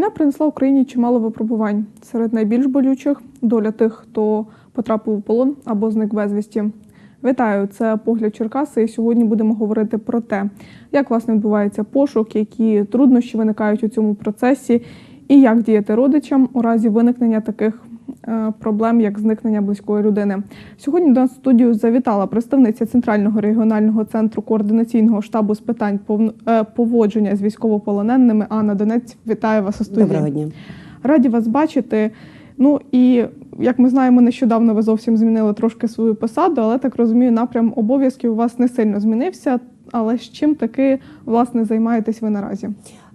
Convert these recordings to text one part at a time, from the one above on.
Війна принесла Україні чимало випробувань. Серед найбільш болючих доля тих, хто потрапив у полон або зник безвісті. Вітаю, це погляд Черкаси. І сьогодні будемо говорити про те, як власне відбувається пошук, які труднощі виникають у цьому процесі, і як діяти родичам у разі виникнення таких проблем, як зникнення близької людини. Сьогодні до нас в студію завітала представниця Центрального регіонального центру координаційного штабу з питань е, поводження з військовополоненими. Анна Донець, вітаю вас у студії. Доброго дня. Раді вас бачити. Ну і як ми знаємо, нещодавно ви зовсім змінили трошки свою посаду, але так розумію, напрям обов'язків у вас не сильно змінився. Але з чим таки власне займаєтесь ви наразі?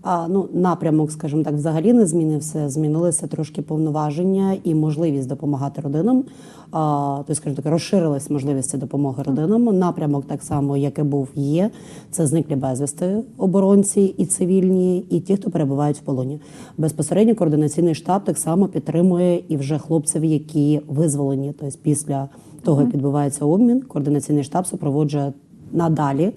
А, ну, напрямок, скажімо так, взагалі не змінився. Змінилися трошки повноваження і можливість допомагати родинам. А, то, скажімо так, розширилась можливості допомоги родинам. Напрямок так само, як і був, є. Це зниклі безвісти оборонці і цивільні, і ті, хто перебувають в полоні. Безпосередньо координаційний штаб так само підтримує і вже хлопців, які визволені. Тобто після того, як відбувається обмін, координаційний штаб супроводжує надалі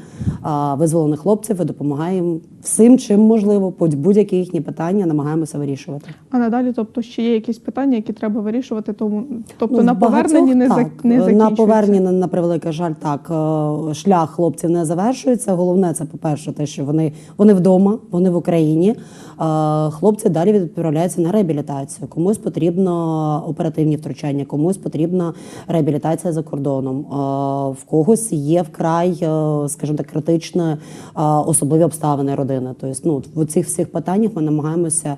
визволених хлопців і допомагаємо всім, чим можливо, будь- будь-які їхні питання намагаємося вирішувати. А надалі, тобто, ще є якісь питання, які треба вирішувати, тому тобто Ну, на поверненні не, так. не на закінчується. поверненні, на, на превеликий жаль, так е, шлях хлопців не завершується. Головне, це по-перше, те, що вони, вони вдома, вони в Україні. Е, Хлопці далі відправляються на реабілітацію. Комусь потрібно оперативні втручання, комусь потрібна реабілітація за кордоном. Е, В когось є вкрай, скажімо так, критичні особливі обставини родини. Тобто, ну в цих всіх питаннях ми намагаємося.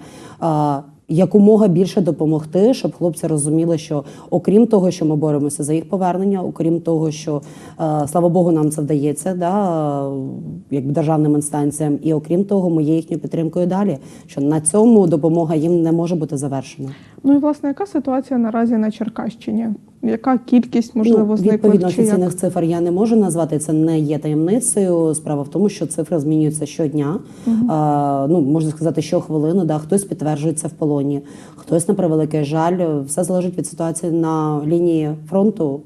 якомога більше допомогти, щоб хлопці розуміли, що окрім того, що ми боремося за їх повернення, окрім того, що слава Богу, нам це вдається, да, якби державним інстанціям, і окрім того, ми є їхньою підтримкою далі. Що на цьому допомога їм не може бути завершена. Ну і власне, яка ситуація наразі на Черкащині? Яка кількість можливо ну, відповідно чи як? офіційних цифр я не можу назвати. Це не є таємницею. Справа в тому, що цифри змінюються щодня. А, ну можна сказати, щохвилину, да хтось підтверджується в полоні, хтось на превеликий жаль. Все залежить від ситуації на лінії фронту.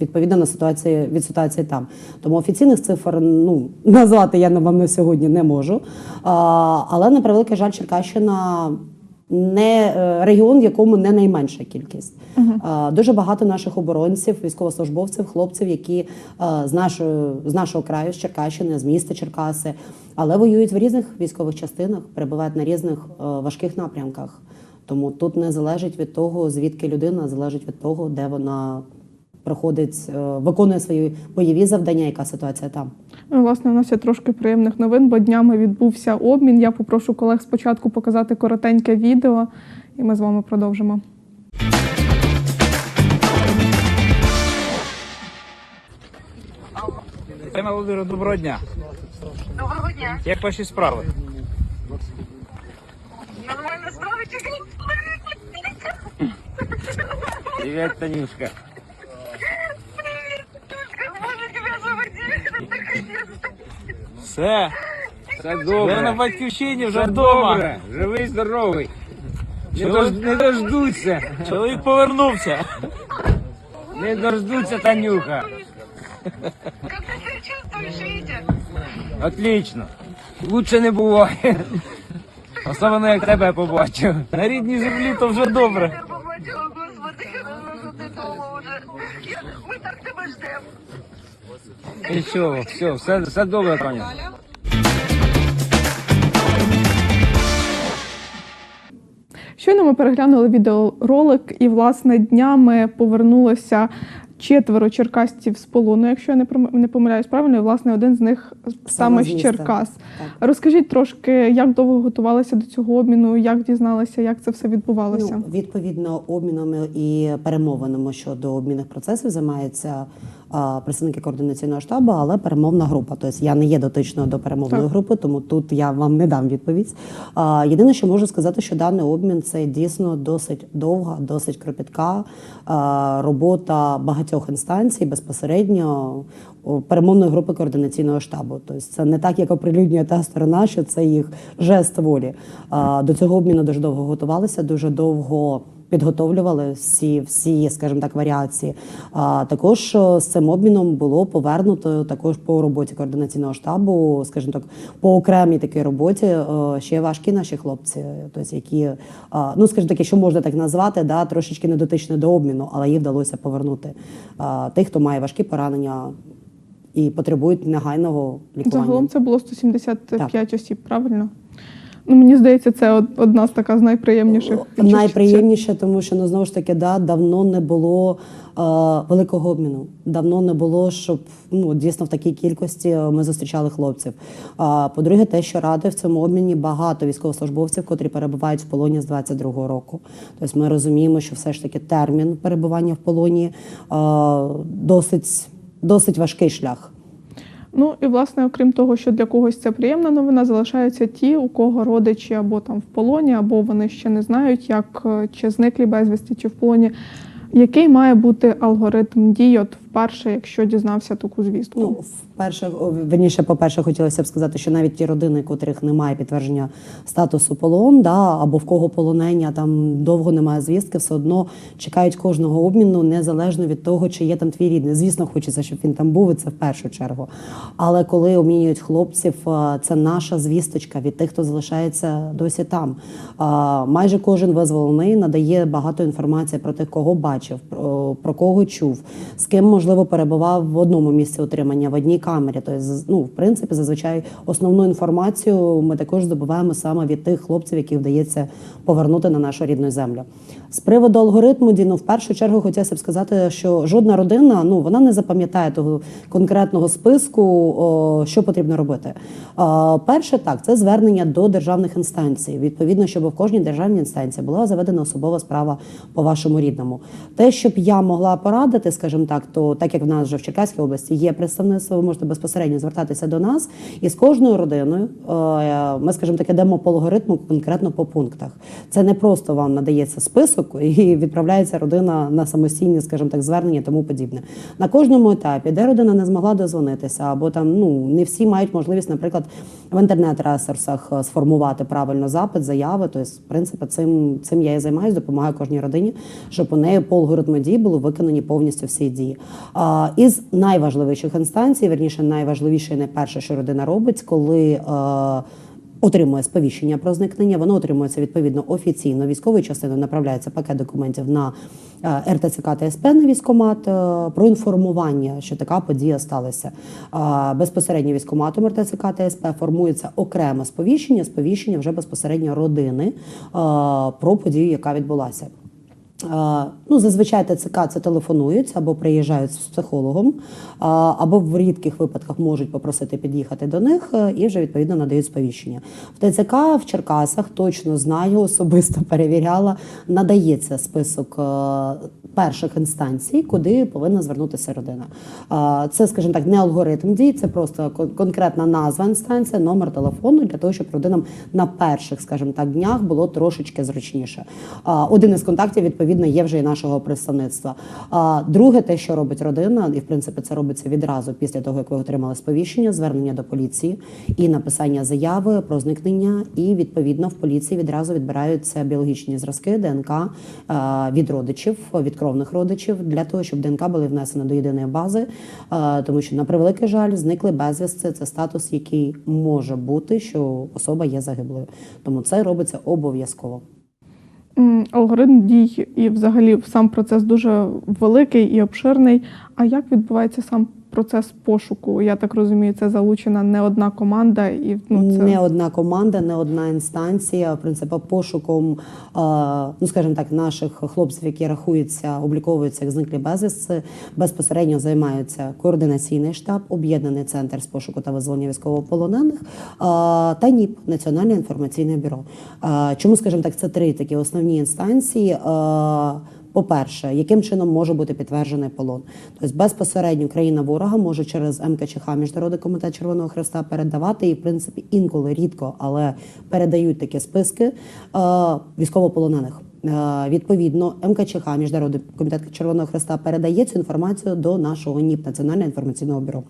Відповідно на ситуації від ситуації там. Тому офіційних цифр ну назвати я вам на сьогодні не можу. А, але на превеликий жаль, Черкащина не е, регіон, в якому не найменша кількість. Е, Дуже багато наших оборонців, військовослужбовців, хлопців, які е, з нашої з нашого краю, з Черкащини, з міста Черкаси, але воюють в різних військових частинах, перебувають на різних е, важких напрямках. Тому тут не залежить від того, звідки людина, залежить від того, де вона проходить, е, виконує свої бойові завдання, яка ситуація там. Ну, власне, у нас є трошки приємних новин, бо днями відбувся обмін. Я попрошу колег спочатку показати коротеньке відео, і ми з вами продовжимо. Тема Володимира, доброго дня. Доброго дня. Як ваші справи? Нормально справитесь? Привіт, Танюшка. Все. Все добре. на батьківщині вже Все вдома. добре. Живий, здоровий. Не, Чоловік- дож, не дождуться. Чоловік повернувся. Не дождуться, Танюха. Как ты себя чувствуешь, Витя? Отлично. Лучше не буває. Особливо, як тебе побачив. На рідній землі то вже добре. Нічого, все, все, все добре, Таня. Щойно ми переглянули відеоролик, і власне днями повернулося четверо черкасців з полону, якщо я не не помиляюсь правильно, і власне один з них саме з. Черкас. Так. Розкажіть трошки, як довго готувалися до цього обміну, як дізналися, як це все відбувалося? Ну, відповідно, обмінами і перемовинами щодо обмінних процесів займаються а, представники координаційного штабу, але перемовна група. Тобто я не є дотичною до перемовної Так. групи, тому тут я вам не дам відповідь. Єдине, що можу сказати, що даний обмін це дійсно досить довга, досить кропітка робота багатьох інстанцій безпосередньо перемовної групи координаційного штабу. Тобто це не так, як оприлюднює та сторона, що це їх жест волі. До цього обміну дуже довго готувалися, дуже довго підготовлювали всі, всі, скажімо так, варіації. А також е, з цим обміном було повернуто також по роботі координаційного штабу, скажімо так, по окремій такій роботі е, ще важкі наші хлопці, тобто які, е, ну скажімо так, що можна так назвати, да, трошечки не дотичні до обміну, але їй вдалося повернути тих, хто має важкі поранення і потребують негайного лікування. Загалом це було 175 осіб, правильно? Ну, мені здається, це одна з така з найприємніших. Найприємніше, тому що ну знову ж таки, да, давно не було е, великого обміну. Давно не було, щоб ну дійсно в такій кількості е, ми зустрічали хлопців. А по-друге, те, що ради в цьому обміні багато військовослужбовців, котрі перебувають в полоні з 22-го року. Тобто ми розуміємо, що все ж таки термін перебування в полоні е, досить, досить важкий шлях. Ну і власне, окрім того, що для когось це приємна новина, залишаються ті, у кого родичі або там в полоні, або вони ще не знають, як е, чи зниклі безвісті, чи в полоні. Який має бути алгоритм дій, от вперше, якщо дізнався таку звістку? Ну, вперше, верніше, по-перше, хотілося б сказати, що навіть ті родини, котрих немає підтвердження статусу полон, да, або в кого полонення там довго немає звістки, все одно чекають кожного обміну, незалежно від того, чи є там твій рідний. Звісно, хочеться, щоб він там був, і це в першу чергу. Але коли обмінюють хлопців, це наша звісточка від тих, хто залишається досі там. Майже кожен визволений надає багато інформації про тих, кого бачив, про, кого чув, з ким можливо перебував в одному місці утримання, в одній камері. Тобто, ну, в принципі, зазвичай основну інформацію ми також здобуваємо саме від тих хлопців, яких вдається повернути на нашу рідну землю. З приводу алгоритму дій, ну, в першу чергу хотілося б сказати, що жодна родина ну вона не запам'ятає того конкретного списку, о, що потрібно робити. А, перше, так, це звернення до державних інстанцій. Відповідно, щоб в кожній державній інстанції була заведена особова справа по вашому рідному. Те, щоб я могла порадити, скажімо так, то так як в нас вже в Черкаській області є представництво, ви можете безпосередньо звертатися до нас, і з кожною родиною е, ми, скажімо так, йдемо по алгоритму конкретно по пунктах. Це не просто вам надається список і відправляється родина на самостійні, скажімо так, звернення, тому подібне. На кожному етапі, де родина не змогла дозвонитися, або там ну не всі мають можливість, наприклад, в інтернет-ресурсах е, сформувати правильно запит, заяви. Тобто, в принципі, цим, цим я і займаюся, допомагаю кожній родині, щоб у неї по алгоритму дій були виконані повністю всі дії. Із найважливіших інстанцій, верніше, найважливіше і найперше, що родина робить, коли. Отримує сповіщення про зникнення, воно отримується відповідно офіційно. Військовою частиною направляється пакет документів на РТЦК та СП на військомат е, про інформування, що така подія сталася. Безпосередньо військоматом РТЦК та СП формується окреме сповіщення, сповіщення вже безпосередньо родини про подію, яка відбулася. Ну, зазвичай ТЦК це телефонують або приїжджають з психологом, або в рідких випадках можуть попросити під'їхати до них е, і вже відповідно надають сповіщення. В ТЦК в Черкасах точно знаю, особисто перевіряла, надається список е, перших інстанцій, куди повинна звернутися родина. Це, скажімо так, не алгоритм дій, це просто конкретна назва інстанції, номер телефону для того, щоб родинам на перших, скажімо так, днях було трошечки зручніше. Один із контактів, відповідно, є вже і нашого представництва. А друге, те, що робить родина, і в принципі це робиться відразу після того, як ви отримали сповіщення, звернення до поліції і написання заяви про зникнення. І відповідно в поліції відразу відбираються біологічні зразки ДНК е, від родичів, від кровних родичів, для того, щоб ДНК були внесені до єдиної бази, е, тому що на превеликий жаль, зникли безвісти. Це статус, який може бути, що особа є загиблою. Тому це робиться обов'язково. Алгоритм дій і взагалі сам процес дуже великий і обширний. А як відбувається сам процес пошуку? Я так розумію, це залучена не одна команда, і ну це Не одна команда, не одна інстанція. В принципі, пошуком, е, ну скажімо так, наших хлопців, які рахуються, обліковуються як зниклі безвісти, безпосередньо займаються координаційний штаб, об'єднаний центр з пошуку та визволення військовополонених е, та НІП Національне інформаційне бюро. Е, Чому, скажімо так, це три такі основні інстанції. По-перше, яким чином може бути підтверджений полон? Тобто безпосередньо країна ворога може через МКЧХ Міжнародний комітет Червоного Хреста передавати і, в принципі, інколи рідко, але передають такі списки е, військовополонених. Е, Відповідно, МКЧХ, Міжнародний комітет Червоного Хреста, передає цю інформацію до нашого НІП Національного інформаційного бюро.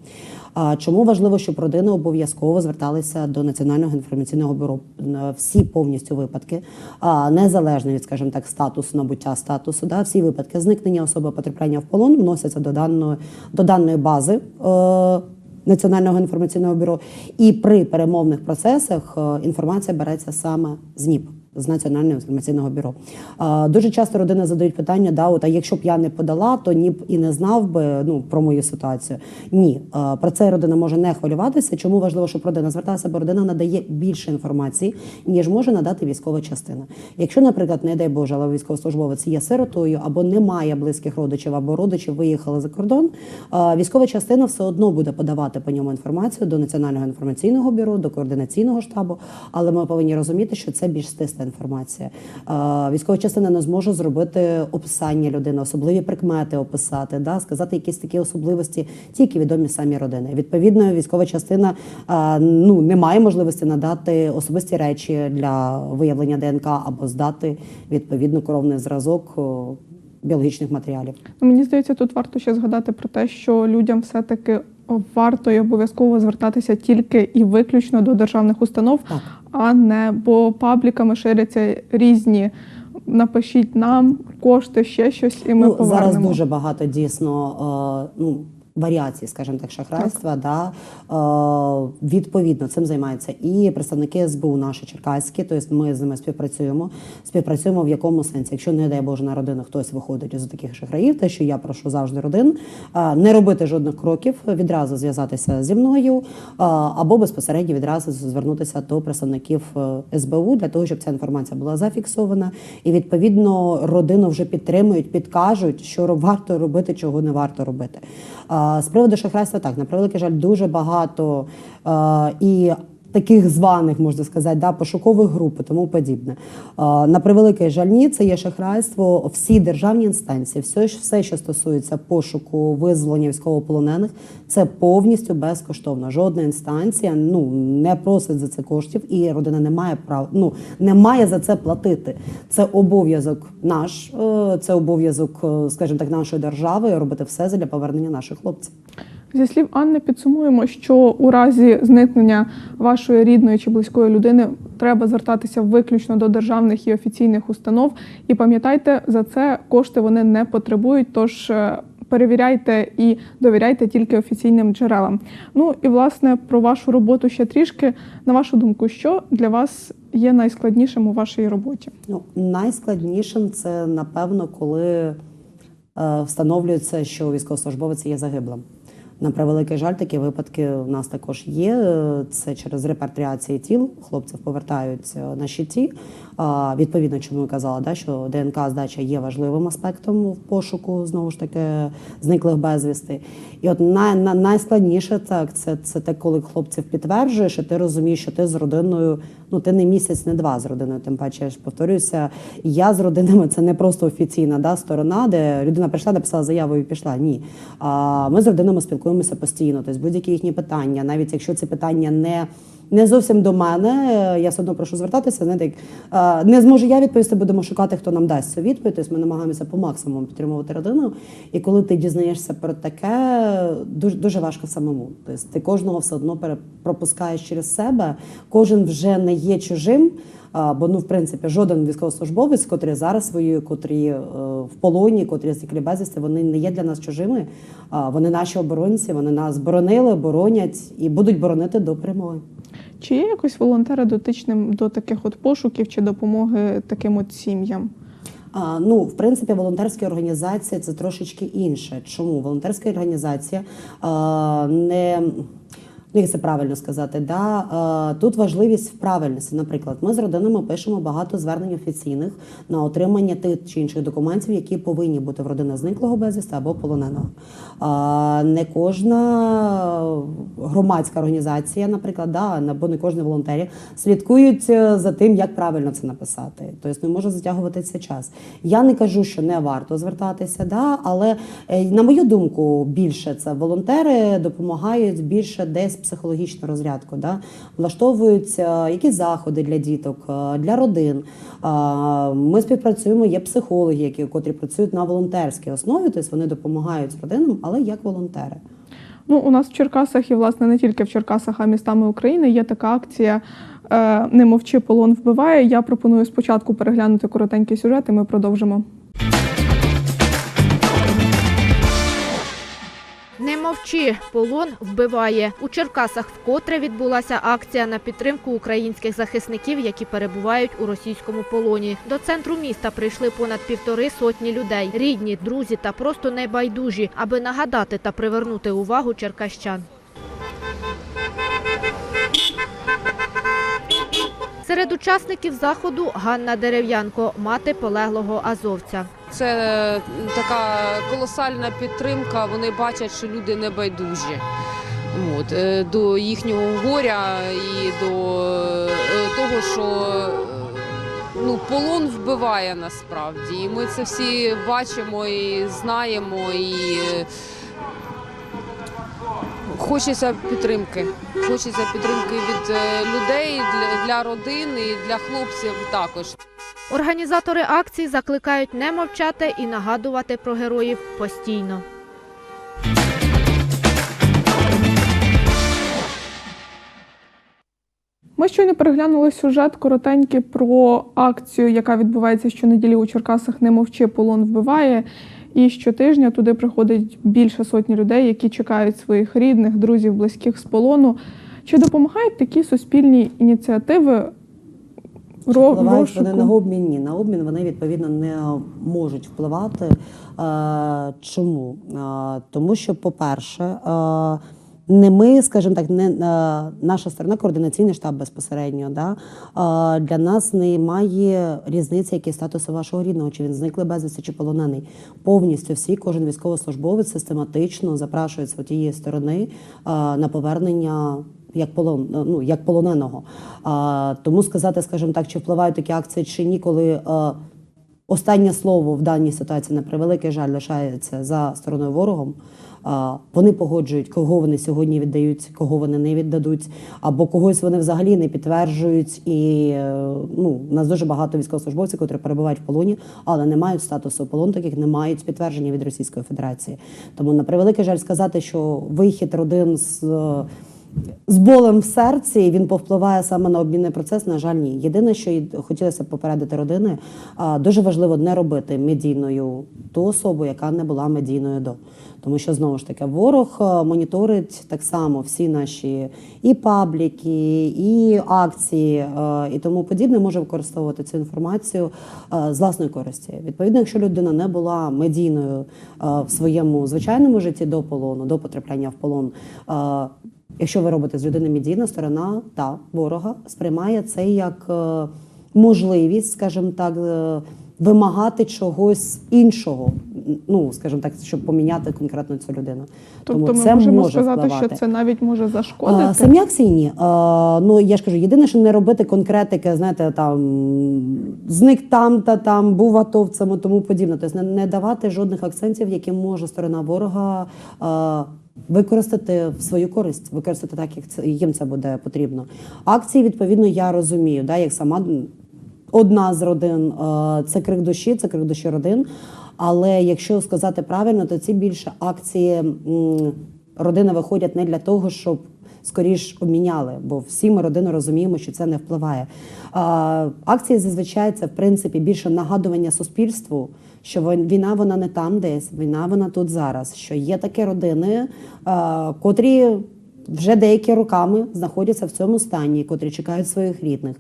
Чому важливо, щоб родини обов'язково зверталися до Національного інформаційного бюро? Е, Всі повністю випадки, незалежно від, скажімо так, статусу набуття статусу, да, всі випадки зникнення особи потрапляння в полон вносяться до даної до даної бази. Е, Національного інформаційного бюро, і при перемовних процесах інформація береться саме з НІП. З національного інформаційного бюро Е, дуже часто родини задають питання: да, от, а якщо б я не подала, то НІП і не знав би ну про мою ситуацію. Ні, Е, про це родина може не хвилюватися. Чому важливо, щоб родина зверталася, бо родина надає більше інформації, ніж може надати військова частина. Якщо, наприклад, не дай Боже, але військовослужбовець є сиротою або не має близьких родичів, або родичі виїхали за кордон, е, військова частина все одно буде подавати по ньому інформацію до національного інформаційного бюро, до координаційного штабу. Але ми повинні розуміти, що це більш стисла інформація. Е, Військова частина не зможе зробити описання людини, особливі прикмети описати, да, сказати якісь такі особливості, тільки відомі самі родини. Відповідно, військова частина е, ну не має можливості надати особисті речі для виявлення ДНК або здати відповідно кровний зразок біологічних матеріалів. Ну, Мені здається, тут варто ще згадати про те, що людям все-таки варто і обов'язково звертатися тільки і виключно до державних установ, Так. А не бо пабліками ширяться різні. Напишіть нам кошти, ще щось, і ми ну, повернемо. зараз дуже багато дійсно е, ну, варіацій, скажімо так, шахрайства. Да? Е, відповідно, цим займаються і представники СБУ наші черкаські, тобто ми з ними співпрацюємо. Співпрацюємо в якому сенсі? Якщо не дай Боже на родину хтось виходить із таких шахраїв, те, що я прошу завжди родин, е, не робити жодних кроків, відразу зв'язатися зі мною е, або безпосередньо відразу звернутися до представників СБУ для того, щоб ця інформація була зафіксована, і відповідно родину вже підтримують, підкажуть, що варто робити, чого не варто робити. З приводу шахрайства, так на превеликий жаль, дуже багато а, і. Таких званих можна сказати, да, пошукових груп і тому подібне. На превеликий жаль, ні, це є шахрайство. Всі державні інстанції, все, все, що стосується пошуку визволення військовополонених, це повністю безкоштовно. Жодна інстанція ну не просить за це коштів, і родина не має права, ну не має за це платити. Це обов'язок наш, е, це обов'язок, е, скажімо так, нашої держави робити все для повернення наших хлопців. Зі слів Анни, підсумуємо, що у разі зникнення вашої рідної чи близької людини треба звертатися виключно до державних і офіційних установ. І пам'ятайте, за це кошти вони не потребують. Тож е, перевіряйте і довіряйте тільки офіційним джерелам. Ну і власне про вашу роботу ще трішки. На вашу думку, що для вас є найскладнішим у вашій роботі? Ну, найскладнішим це напевно, коли е, встановлюється, що військовослужбовець є загиблим. На превеликий жаль, такі випадки в нас також є. Це через репатріації тіл. Хлопців повертають на щиті. Відповідно, чому я казала, да, що ДНК здача є важливим аспектом в пошуку знову ж таки зниклих безвісти. І от най, на- найскладніше так це, це те, коли хлопців підтверджуєш, і ти розумієш, що ти з родиною, ну ти не місяць, не два з родиною. Тим паче я ж повторююся, я з родинами це не просто офіційна да, сторона, де людина прийшла, написала заяву і пішла. Ні. А ми з родинами спілкуємося постійно. Тобто будь-які їхні питання, навіть якщо ці питання не. Не зовсім до мене, е, я все одно прошу звертатися. Знаєте, як, е, не зможу я відповісти, будемо шукати, хто нам дасть цю відповідь. Тобто ми намагаємося по максимуму підтримувати родину. І коли ти дізнаєшся про таке, дуже дуже важко самому. Тобто ти кожного все одно пропускаєш через себе. Кожен вже не є чужим. Бо ну, в принципі, жоден військовослужбовець, котрий зараз воює, котрі е, в полоні, котрі зникли безвісти, вони не є для нас чужими. Вони наші оборонці, вони нас боронили, боронять і будуть боронити до перемоги. Чи є якось волонтери дотичним до таких от пошуків чи допомоги таким от сім'ям? А, ну, в принципі, волонтерські організації це трошечки інше. Чому волонтерська організація а, не як це правильно сказати, да? а, тут важливість в правильності. Наприклад, ми з родинами пишемо багато звернень офіційних на отримання тих чи інших документів, які повинні бути в родини зниклого безвісти або полоненого. А, не кожна громадська організація, наприклад, да, або не кожен волонтер слідкують е, за тим, як правильно це написати. Тобто не може затягувати цей час. Я не кажу, що не варто звертатися, да, але е, на мою думку, більше це волонтери допомагають більше десь психологічну розрядку. Да? Влаштовуються якісь заходи для діток, е, для родин. Ми співпрацюємо, є психологи, які котрі працюють на волонтерській основі, тобто вони допомагають родинам, але як волонтери. Ну, у нас в Черкасах і власне не тільки в Черкасах, а містами України є така акція е, Не мовчи, полон вбиває. Я пропоную спочатку переглянути коротенький сюжет, і ми продовжимо. Мовчи, полон вбиває. У Черкасах вкотре відбулася акція на підтримку українських захисників, які перебувають у російському полоні. До центру міста прийшли понад півтори сотні людей, рідні, друзі та просто небайдужі, аби нагадати та привернути увагу черкащан. Серед учасників заходу Ганна Дерев'янко, мати полеглого азовця. Це е, така колосальна підтримка. Вони бачать, що люди не байдужі. От, е, до їхнього горя і до е, того, що ну, полон вбиває насправді. І ми це всі бачимо і знаємо. І хочеться підтримки. Хочеться підтримки від е, людей для, для родин і для хлопців також. Організатори акції закликають не мовчати і нагадувати про героїв постійно. Ми щойно переглянули сюжет коротенький про акцію, яка відбувається щонеділі у Черкасах Не мовчи, полон вбиває. І щотижня туди приходить більше сотні людей, які чекають своїх рідних, друзів, близьких з полону. Чи допомагають такі суспільні ініціативи Впливають вони на обмін. Ні, на обмін вони відповідно не можуть впливати. Е, чому? Е, тому що, по-перше, е, не ми, скажімо так, не е, наша сторона, координаційний штаб безпосередньо. Да? Е, для нас немає різниці, який статус вашого рідного, чи він зниклий безвісти, чи полонений. Повністю всі, кожен військовослужбовець систематично запрашується тієї сторони е, на повернення як полон, ну як полоненого. А, тому сказати, скажімо так, чи впливають такі акції чи ні, коли е, останнє слово в даній ситуації на превеликий жаль лишається за стороною ворогом. Вони погоджують, кого вони сьогодні віддають, кого вони не віддадуть, або когось вони взагалі не підтверджують. І е, ну, у нас дуже багато військовослужбовців, які перебувають в полоні, але не мають статусу полон, таких не мають підтвердження від Російської Федерації. Тому на превеликий жаль сказати, що вихід родин з. З болем в серці він повпливає саме на обмінний процес. На жаль, ні. Єдине, що хотілося б попередити родини, дуже важливо не робити медійною ту особу, яка не була медійною до. Тому що знову ж таки ворог моніторить так само всі наші і пабліки, і акції, і тому подібне може використовувати цю інформацію з власної користі. Відповідно, якщо людина не була медійною в своєму звичайному житті до полону, до потрапляння в полон. Якщо ви робите з людини медійна сторона та ворога сприймає це як е, можливість, скажімо так, е, вимагати чогось іншого, ну скажімо так, щоб поміняти конкретно цю людину. Тобто Тому ми це можемо може сказати, впливати. що це навіть може зашкодити. А, Самі акції ні. А, ну я ж кажу, єдине, що не робити конкретики, знаєте, там зник там та там, був атовцем тому подібне. Тобто не, не давати жодних акцентів, які може сторона ворога. А, Використати в свою користь, використати так, як це їм це буде потрібно. Акції, відповідно, я розумію, да, як сама одна з родин е, це крик душі, це крик душі родин. Але якщо сказати правильно, то ці більше акції родини виходять не для того, щоб скоріш обміняли, бо всі ми родину розуміємо, що це не впливає. Акції зазвичай це в принципі більше нагадування суспільству, що війна вона не там десь, війна вона тут зараз. Що є такі родини, котрі вже деякі роками знаходяться в цьому стані, котрі чекають своїх рідних.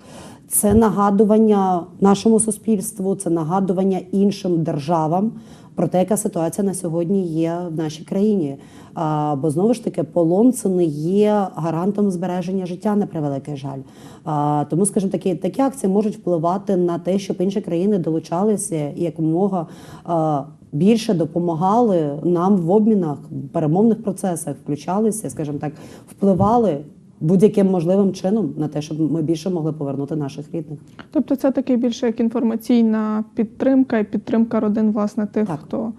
Це нагадування нашому суспільству, це нагадування іншим державам про те, яка ситуація на сьогодні є в нашій країні. А, бо знову ж таки, полон це не є гарантом збереження життя на превеликий жаль. А, тому, скажімо, такі, такі акції можуть впливати на те, щоб інші країни долучалися і якомога. А, більше допомагали нам в обмінах, перемовних процесах, включалися, скажімо так, впливали будь-яким можливим чином на те, щоб ми більше могли повернути наших рідних. Тобто це таки більше як інформаційна підтримка і підтримка родин, власне, тих, Так. хто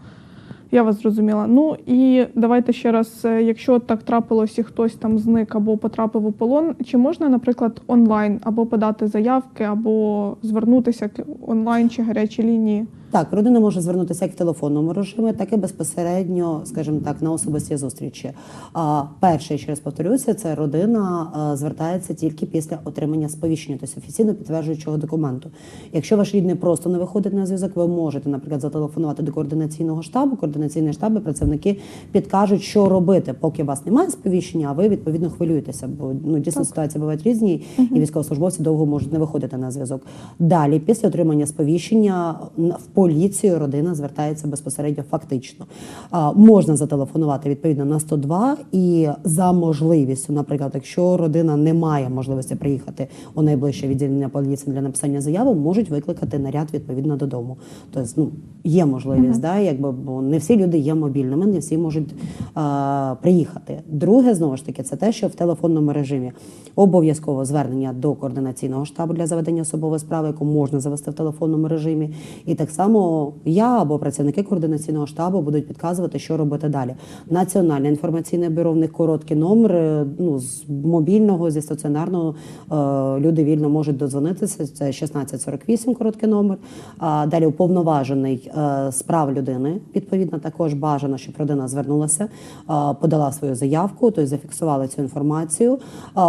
Я вас зрозуміла. Ну і давайте ще раз, е, якщо так трапилось і хтось там зник або потрапив у полон, чи можна, наприклад, онлайн або подати заявки, або звернутися онлайн чи гарячі лінії? Так, родина може звернутися як в телефонному режимі, так і безпосередньо, скажімо так, на особистій зустрічі. А перше, ще раз повторюся, це родина звертається тільки після отримання сповіщення, тобто офіційно підтверджуючого документу. Якщо ваш рідний просто не виходить на зв'язок, ви можете, наприклад, зателефонувати до координаційного штабу. Координаційний штаб і працівники підкажуть, що робити, поки у вас немає сповіщення, а ви відповідно хвилюєтеся, бо ну дійсно ситуації бувають різні, і військовослужбовці довго можуть не виходити на зв'язок. Далі, після отримання сповіщення в поліцію родина звертається безпосередньо фактично. Можна зателефонувати відповідно на 102 і за можливістю, наприклад, якщо родина не має можливості приїхати у найближче відділення поліції для написання заяви, можуть викликати наряд відповідно додому. Тобто, ну є можливість, да, якби бо не всі люди є мобільними, не всі можуть а, приїхати. Друге, знову ж таки, це те, що в телефонному режимі обов'язково звернення до координаційного штабу для заведення особової справи, яку можна завести в телефонному режимі. І так само я або працівники координаційного штабу будуть підказувати, що робити далі. Національне інформаційне бюро в них короткий номер. е, Ну з мобільного, зі стаціонарного е, люди вільно можуть додзвонитися. Це 1648, короткий номер. А далі уповноважений е, з людини. Відповідно, також бажано, щоб родина звернулася, е, подала свою заявку, тобто зафіксували цю інформацію.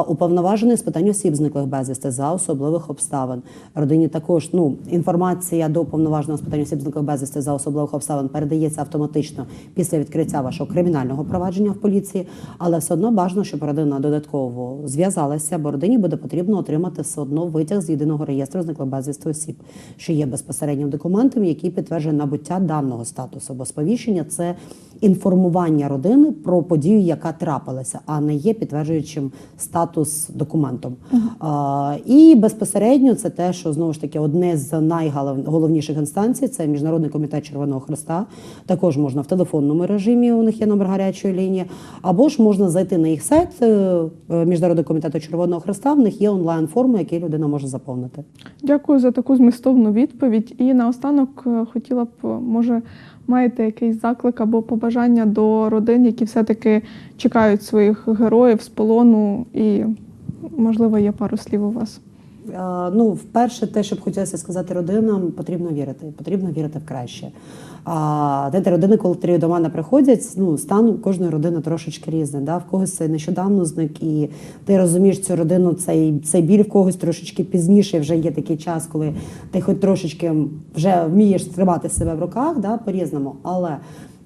Уповноважений з питань осіб зниклих безвісти за особливих обставин. Родині також ну інформація до уповноваженого з питань осіб безвісти за особливих обставин передається автоматично після відкриття вашого кримінального провадження в поліції, але все одно бажано, щоб родина додатково зв'язалася, бо родині буде потрібно отримати все одно витяг з єдиного реєстру зниклих безвісти осіб, що є безпосереднім документом, який підтверджує набуття даного статусу. Бо сповіщення це інформування родини про подію, яка трапилася, а не є підтверджуючим статус документом. А, і безпосередньо це те, що знову ж таки одне з найголовніших інстанцій це міжнародний комітет Червоного Христа. Також можна в телефонному режимі. У них є номер гарячої лінії, або ж можна зайти на їх сайт е, е, міжнародного комітету Червоного Христа. В них є онлайн форма, які людина може заповнити. Дякую за таку змістовну відповідь. І наостанок е, хотіла б, може, маєте якийсь заклик або побажання до родин, які все-таки чекають своїх героїв з полону, і, можливо, є пару слів у вас. Ну, вперше, те, що б хотілося сказати родинам, потрібно вірити. Потрібно вірити в краще. А знаєте, родини, коли до мене приходять, ну стан кожної родини трошечки різний. Да? В когось це нещодавно зник, і ти розумієш цю родину, цей, цей біль в когось трошечки пізніше. Вже є такий час, коли ти хоч трошечки вже вмієш тримати себе в руках, да, по-різному. Але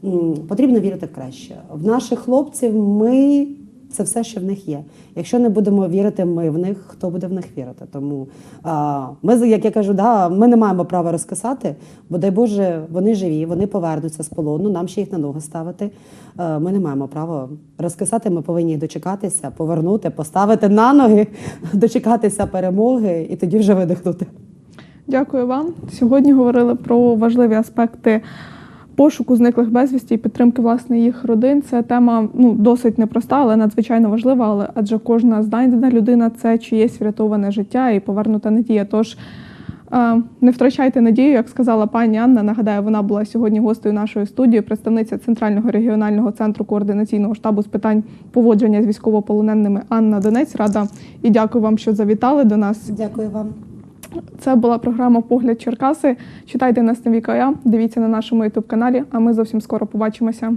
м, потрібно вірити в краще. В наших хлопців ми це все, що в них є. Якщо не будемо вірити ми в них, хто буде в них вірити? Тому а, ми, як я кажу, да, ми не маємо права розкисати, бо дай Боже, вони живі, вони повернуться з полону, нам ще їх на ноги ставити. Е, Ми не маємо права розкисати. Ми повинні дочекатися, повернути, поставити на ноги, дочекатися перемоги і тоді вже видихнути. Дякую вам. Сьогодні говорили про важливі аспекти пошуку зниклих безвісті і підтримки власне їх родин. Це тема ну досить непроста, але надзвичайно важлива. Але адже кожна знайдена людина це чиєсь врятоване життя і повернута надія. Тож е, не втрачайте надію, як сказала пані Анна. Нагадаю, вона була сьогодні гостею нашої студії, представниця Центрального регіонального центру координаційного штабу з питань поводження з військовополоненими Анна Донець. Рада і дякую вам, що завітали до нас. Дякую вам. Це була програма Погляд Черкаси. Читайте нас на вікая, дивіться на нашому ютуб каналі. А ми зовсім скоро побачимося.